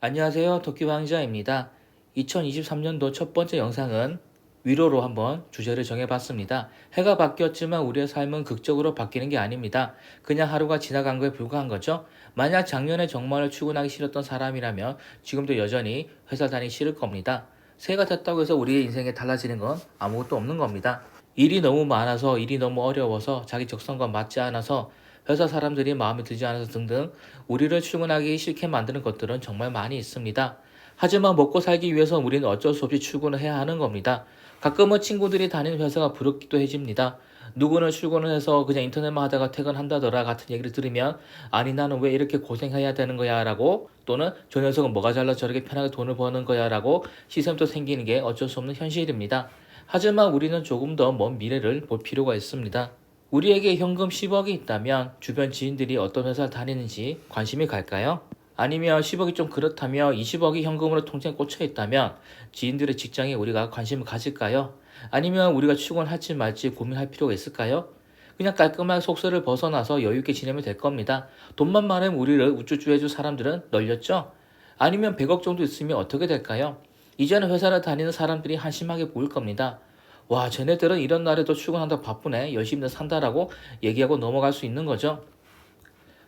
안녕하세요. 도끼왕자입니다. 2023년도 첫 번째 영상은 위로로 한번 주제를 정해봤습니다. 해가 바뀌었지만 우리의 삶은 극적으로 바뀌는 게 아닙니다. 그냥 하루가 지나간 거에 불과한 거죠. 만약 작년에 정말 출근하기 싫었던 사람이라면 지금도 여전히 회사 다니기 싫을 겁니다. 새해가 됐다고 해서 우리의 인생에 달라지는 건 아무것도 없는 겁니다. 일이 너무 많아서 일이 너무 어려워서 자기 적성과 맞지 않아서 회사 사람들이 마음에 들지 않아서 등등 우리를 출근하기 싫게 만드는 것들은 정말 많이 있습니다. 하지만 먹고 살기 위해서 우리는 어쩔 수 없이 출근을 해야 하는 겁니다. 가끔은 친구들이 다니는 회사가 부럽기도 해집니다. 누구는 출근을 해서 그냥 인터넷만 하다가 퇴근한다더라 같은 얘기를 들으면 아니 나는 왜 이렇게 고생해야 되는 거야 라고 또는 저 녀석은 뭐가 잘나 저렇게 편하게 돈을 버는 거야 라고 시선도 생기는 게 어쩔 수 없는 현실입니다. 하지만 우리는 조금 더 먼 미래를 볼 필요가 있습니다. 우리에게 현금 10억이 있다면 주변 지인들이 어떤 회사를 다니는지 관심이 갈까요? 아니면 10억이 좀 그렇다며 20억이 현금으로 통장에 꽂혀 있다면 지인들의 직장에 우리가 관심을 가질까요? 아니면 우리가 출근할지 말지 고민할 필요가 있을까요? 그냥 깔끔하게 속세를 벗어나서 여유있게 지내면 될 겁니다. 돈만 많으면 우리를 우쭈쭈 해줄 사람들은 널렸죠? 아니면 100억 정도 있으면 어떻게 될까요? 이제는 회사를 다니는 사람들이 한심하게 보일 겁니다. 와, 쟤네들은 이런 날에도 출근한다 바쁘네. 열심히 산다라고 얘기하고 넘어갈 수 있는 거죠.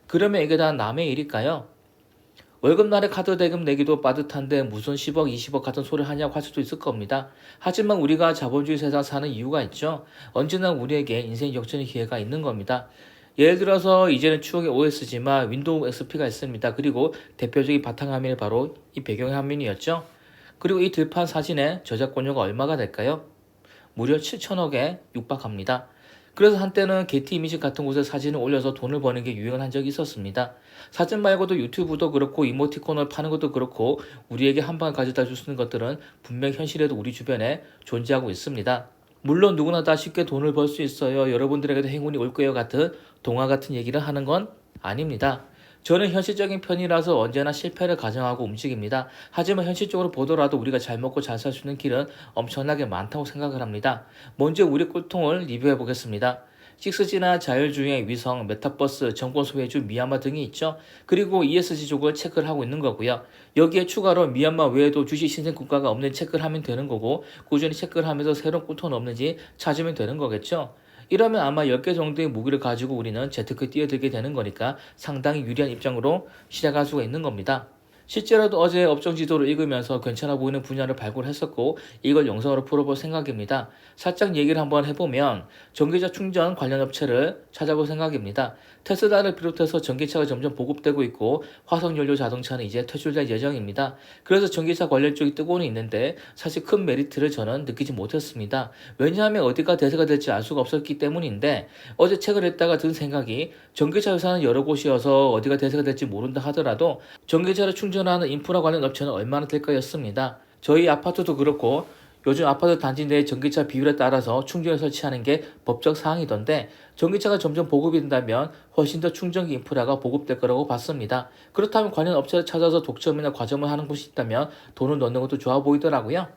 그러면 이게 다 남의 일일까요? 월급날에 카드 대금 내기도 빠듯한데 무슨 10억, 20억 같은 소리 하냐고 할 수도 있을 겁니다. 하지만 우리가 자본주의 세상 사는 이유가 있죠. 언제나 우리에게 인생 역전의 기회가 있는 겁니다. 예를 들어서 이제는 추억의 OS지만 윈도우 XP가 있습니다. 그리고 대표적인 바탕화면이 바로 이 배경 화면이었죠. 그리고 이 들판 사진의 저작권료가 얼마가 될까요? 무려 7천억에 육박합니다. 그래서 한때는 게티 이미지 같은 곳에 사진을 올려서 돈을 버는 게 유행을 한 적이 있었습니다. 사진 말고도 유튜브도 그렇고 이모티콘을 파는 것도 그렇고 우리에게 한 방에 가져다 줄 수 있는 것들은 분명 현실에도 우리 주변에 존재하고 있습니다. 물론 누구나 다 쉽게 돈을 벌 수 있어요. 여러분들에게도 행운이 올 거예요 같은 동화 같은 얘기를 하는 건 아닙니다. 저는 현실적인 편이라서 언제나 실패를 가정하고 움직입니다. 하지만 현실적으로 보더라도 우리가 잘 먹고 잘 살 수 있는 길은 엄청나게 많다고 생각을 합니다. 먼저 우리 꿀통을 리뷰해 보겠습니다. 6G나 자율주행, 위성, 메타버스, 정권 소외주, 미얀마 등이 있죠. 그리고 ESG족을 체크를 하고 있는 거고요. 여기에 추가로 미얀마 외에도 주식 신생 국가가 없는 체크를 하면 되는 거고 꾸준히 체크를 하면서 새로운 꿀통은 없는지 찾으면 되는 거겠죠. 이러면 아마 10개 정도의 무기를 가지고 우리는 제트크에 뛰어들게 되는 거니까 상당히 유리한 입장으로 시작할 수가 있는 겁니다. 실제로도 어제 업종 지도를 읽으면서 괜찮아 보이는 분야를 발굴했었고 이걸 영상으로 풀어볼 생각입니다. 살짝 얘기를 한번 해보면 전기차 충전 관련 업체를 찾아볼 생각입니다. 테슬라를 비롯해서 전기차가 점점 보급되고 있고 화석연료 자동차는 이제 퇴출될 예정입니다. 그래서 전기차 관련 쪽이 뜨고는 있는데 사실 큰 메리트를 저는 느끼지 못했습니다. 왜냐하면 어디가 대세가 될지 알 수가 없었기 때문인데 어제 책을 읽다가 든 생각이 전기차 회사는 여러 곳이어서 어디가 대세가 될지 모른다 하더라도 전기차를 충전 하는 인프라 관련 업체는 얼마나 될까였습니다. 저희 아파트도 그렇고 요즘 아파트 단지 내 전기차 비율에 따라서 충전을 설치하는 게 법적 사항이던데 전기차가 점점 보급이 된다면 훨씬 더 충전기 인프라가 보급될 거라고 봤습니다. 그렇다면 관련 업체를 찾아서 독점이나 과점을 하는 곳이 있다면 돈을 넣는 것도 좋아 보이더라고요.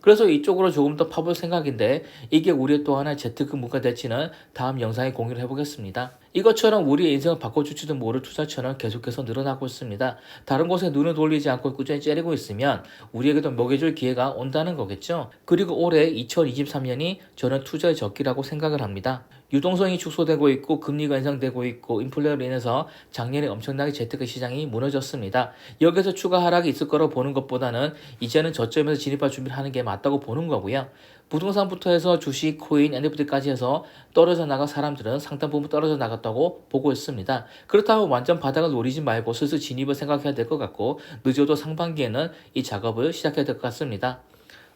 그래서 이쪽으로 조금 더 파볼 생각인데 이게 우리의 또 하나의 재테크 문가 될지는 다음 영상에 공유를 해보겠습니다. 이것처럼 우리의 인생을 바꿔줄지도 모를 투자처는 계속해서 늘어나고 있습니다. 다른 곳에 눈을 돌리지 않고 꾸준히 째리고 있으면 우리에게도 먹여줄 기회가 온다는 거겠죠. 그리고 올해 2023년이 저는 투자의 적기라고 생각을 합니다. 유동성이 축소되고 있고 금리가 인상되고 있고 인플레로 인해서 작년에 엄청나게 재테크 시장이 무너졌습니다. 여기서 추가 하락이 있을 거라고 보는 것보다는 이제는 저점에서 진입할 준비를 하는 게 맞다고 보는 거고요. 부동산부터 해서 주식, 코인, NFT까지 해서 떨어져 나간 사람들은 상당 부분 떨어져 나갔다고 보고 있습니다. 그렇다면 완전 바닥을 노리지 말고 슬슬 진입을 생각해야 될 것 같고 늦어도 상반기에는 이 작업을 시작해야 될 것 같습니다.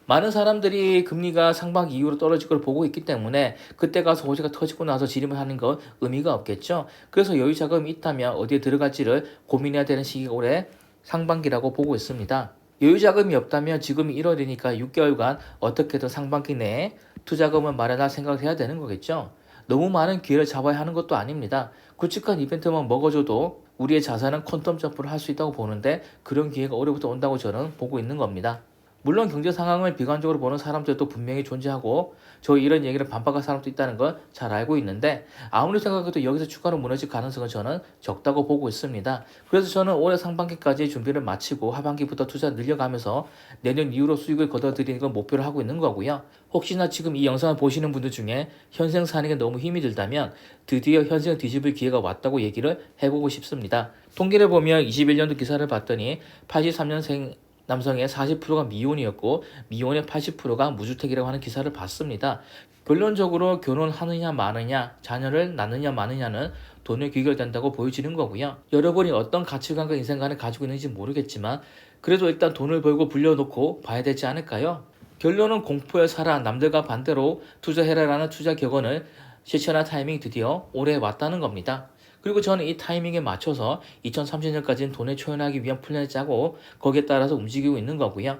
많은 사람들이 금리가 상반기 이후로 떨어질 걸 보고 있기 때문에 그때 가서 호재가 터지고 나서 진입을 하는 건 의미가 없겠죠. 그래서 여유 자금이 있다면 어디에 들어갈지를 고민해야 되는 시기가 올해 상반기라고 보고 있습니다. 여유 자금이 없다면 지금이 1월이니까 6개월간 어떻게든 상반기 내에 투자금을 마련할 생각을 해야 되는 거겠죠. 너무 많은 기회를 잡아야 하는 것도 아닙니다. 굵직한 이벤트만 먹어줘도 우리의 자산은 퀀텀 점프를 할 수 있다고 보는데 그런 기회가 올해부터 온다고 저는 보고 있는 겁니다. 물론 경제 상황을 비관적으로 보는 사람들도 분명히 존재하고 저 이런 얘기를 반박할 사람도 있다는 걸잘 알고 있는데 아무리 생각해도 여기서 추가로 무너질 가능성은 저는 적다고 보고 있습니다. 그래서 저는 올해 상반기까지 준비를 마치고 하반기부터 투자 늘려가면서 내년 이후로 수익을 거둬들이는 걸 목표로 하고 있는 거고요. 혹시나 지금 이 영상을 보시는 분들 중에 현생 사는 게 너무 힘이 들다면 드디어 현생 뒤집을 기회가 왔다고 얘기를 해보고 싶습니다. 통계를 보면 21년도 기사를 봤더니 83년생 남성의 40%가 미혼이었고 미혼의 80%가 무주택이라고 하는 기사를 봤습니다. 결론적으로 결혼하느냐 마느냐 자녀를 낳느냐 마느냐는 돈에 귀결된다고 보여지는 거고요. 여러분이 어떤 가치관과 인생관을 가지고 있는지 모르겠지만 그래도 일단 돈을 벌고 불려놓고 봐야 되지 않을까요? 결론은 공포에 살아 남들과 반대로 투자해라라는 투자 격언을 실천할 타이밍이 드디어 올해 왔다는 겁니다. 그리고 저는 이 타이밍에 맞춰서 2030년까지는 돈을 초연하기 위한 플랜을 짜고 거기에 따라서 움직이고 있는 거고요.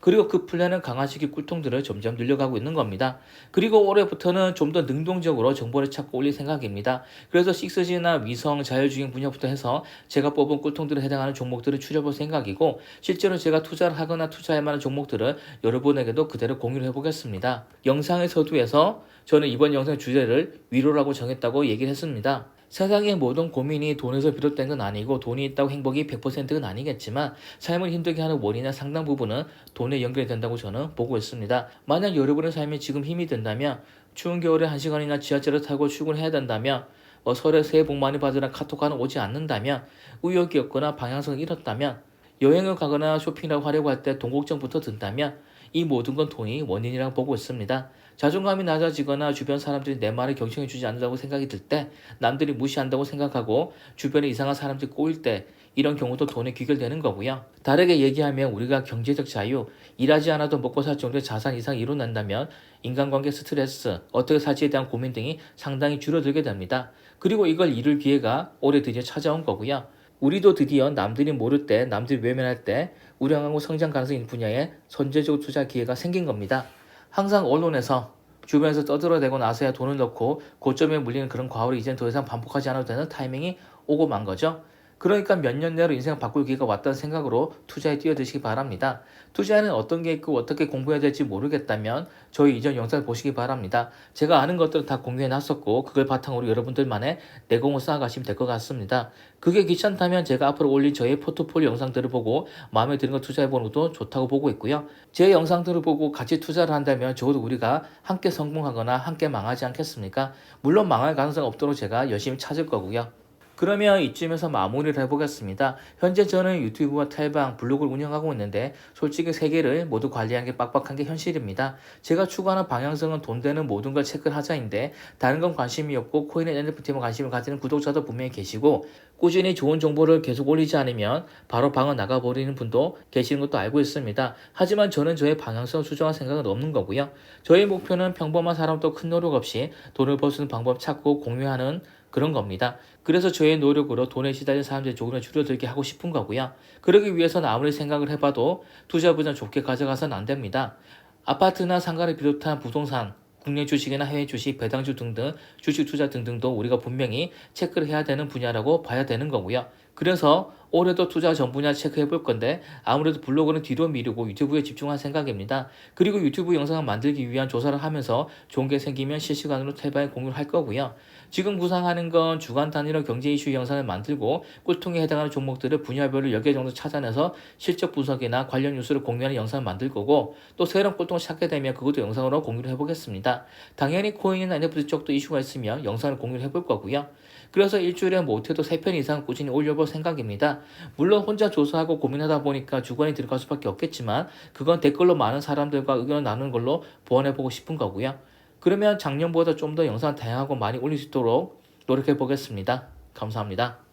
그리고 그 플랜은 강화시킬 꿀통들을 점점 늘려가고 있는 겁니다. 그리고 올해부터는 좀 더 능동적으로 정보를 찾고 올릴 생각입니다. 그래서 6G나 위성, 자율주행 분야부터 해서 제가 뽑은 꿀통들에 해당하는 종목들을 추려볼 생각이고 실제로 제가 투자를 하거나 투자할 만한 종목들을 여러분에게도 그대로 공유를 해보겠습니다. 영상의 서두에서 저는 이번 영상 주제를 위로라고 정했다고 얘기를 했습니다. 세상의 모든 고민이 돈에서 비롯된 건 아니고 돈이 있다고 행복이 100%는 아니겠지만 삶을 힘들게 하는 원인의 상당 부분은 돈에 연결된다고 저는 보고 있습니다. 만약 여러분의 삶에 지금 힘이 든다면 추운 겨울에 한 시간이나 지하철을 타고 출근해야 된다면 뭐 설에 새해 복 많이 받으라 카톡 하나 오지 않는다면 우욕이 없거나 방향성을 잃었다면 여행을 가거나 쇼핑을 하려고 할 때 돈 걱정부터 든다면 이 모든 건 돈이 원인이라고 보고 있습니다. 자존감이 낮아지거나 주변 사람들이 내 말을 경청해주지 않는다고 생각이 들 때, 남들이 무시한다고 생각하고 주변에 이상한 사람들이 꼬일 때 이런 경우도 돈에 귀결되는 거고요. 다르게 얘기하면 우리가 경제적 자유, 일하지 않아도 먹고 살 정도의 자산 이상 이뤄낸다면 인간관계 스트레스, 어떻게 살지에 대한 고민 등이 상당히 줄어들게 됩니다. 그리고 이걸 이룰 기회가 올해 드디어 찾아온 거고요. 우리도 드디어 남들이 모를 때, 남들이 외면할 때 우량하고 성장 가능성이 있는 분야에 선제적 투자 기회가 생긴 겁니다. 항상 언론에서 주변에서 떠들어대고 나서야 돈을 넣고 고점에 물리는 그런 과오를 이젠 더 이상 반복하지 않아도 되는 타이밍이 오고 만 거죠. 그러니까 몇 년 내로 인생을 바꿀 기회가 왔다는 생각으로 투자에 뛰어드시기 바랍니다. 투자에는 어떤 게 있고 어떻게 공부해야 될지 모르겠다면 저희 이전 영상을 보시기 바랍니다. 제가 아는 것들을 다 공유해 놨었고 그걸 바탕으로 여러분들만의 내공을 쌓아가시면 될 것 같습니다. 그게 귀찮다면 제가 앞으로 올릴 저의 포트폴리오 영상들을 보고 마음에 드는 거 투자해보는 것도 좋다고 보고 있고요. 제 영상들을 보고 같이 투자를 한다면 적어도 우리가 함께 성공하거나 함께 망하지 않겠습니까? 물론 망할 가능성 없도록 제가 열심히 찾을 거고요. 그러면 이쯤에서 마무리를 해보겠습니다. 현재 저는 유튜브와 탈방, 블로그를 운영하고 있는데 솔직히 세 개를 모두 관리하는 게 빡빡한 게 현실입니다. 제가 추구하는 방향성은 돈 되는 모든 걸 체크를 하자인데 다른 건 관심이 없고 코인의 NFT에만 관심을 가지는 구독자도 분명히 계시고 꾸준히 좋은 정보를 계속 올리지 않으면 바로 방을 나가버리는 분도 계시는 것도 알고 있습니다. 하지만 저는 저의 방향성을 수정할 생각은 없는 거고요. 저의 목표는 평범한 사람도 큰 노력 없이 돈을 벌 수 있는 방법 찾고 공유하는 그런 겁니다. 그래서 저의 노력으로 돈에 시달린 사람들이 조금은 줄어들게 하고 싶은 거고요. 그러기 위해서는 아무리 생각을 해봐도 투자 부담 좋게 가져가서는 안 됩니다. 아파트나 상가를 비롯한 부동산, 국내 주식이나 해외 주식, 배당주 등등 주식 투자 등등도 우리가 분명히 체크를 해야 되는 분야라고 봐야 되는 거고요. 그래서 올해도 투자 전 분야 체크해 볼 건데 아무래도 블로그는 뒤로 미루고 유튜브에 집중할 생각입니다. 그리고 유튜브 영상을 만들기 위한 조사를 하면서 좋은 게 생기면 실시간으로 탈바에 공유를 할 거고요. 지금 구상하는 건 주간 단위로 경제 이슈 영상을 만들고 꿀통에 해당하는 종목들을 분야별로 10개 정도 찾아내서 실적 분석이나 관련 뉴스를 공유하는 영상을 만들 거고 또 새로운 꿀통을 찾게 되면 그것도 영상으로 공유를 해보겠습니다. 당연히 코인이나 NFT 쪽도 이슈가 있으면 영상을 공유를 해볼 거고요. 그래서 일주일에 못해도 3편 이상 꾸준히 올려볼 생각입니다. 물론 혼자 조사하고 고민하다 보니까 주관이 들어갈 수밖에 없겠지만 그건 댓글로 많은 사람들과 의견을 나누는 걸로 보완해보고 싶은 거고요. 그러면 작년보다 좀 더 영상 다양하고 많이 올릴 수 있도록 노력해 보겠습니다. 감사합니다.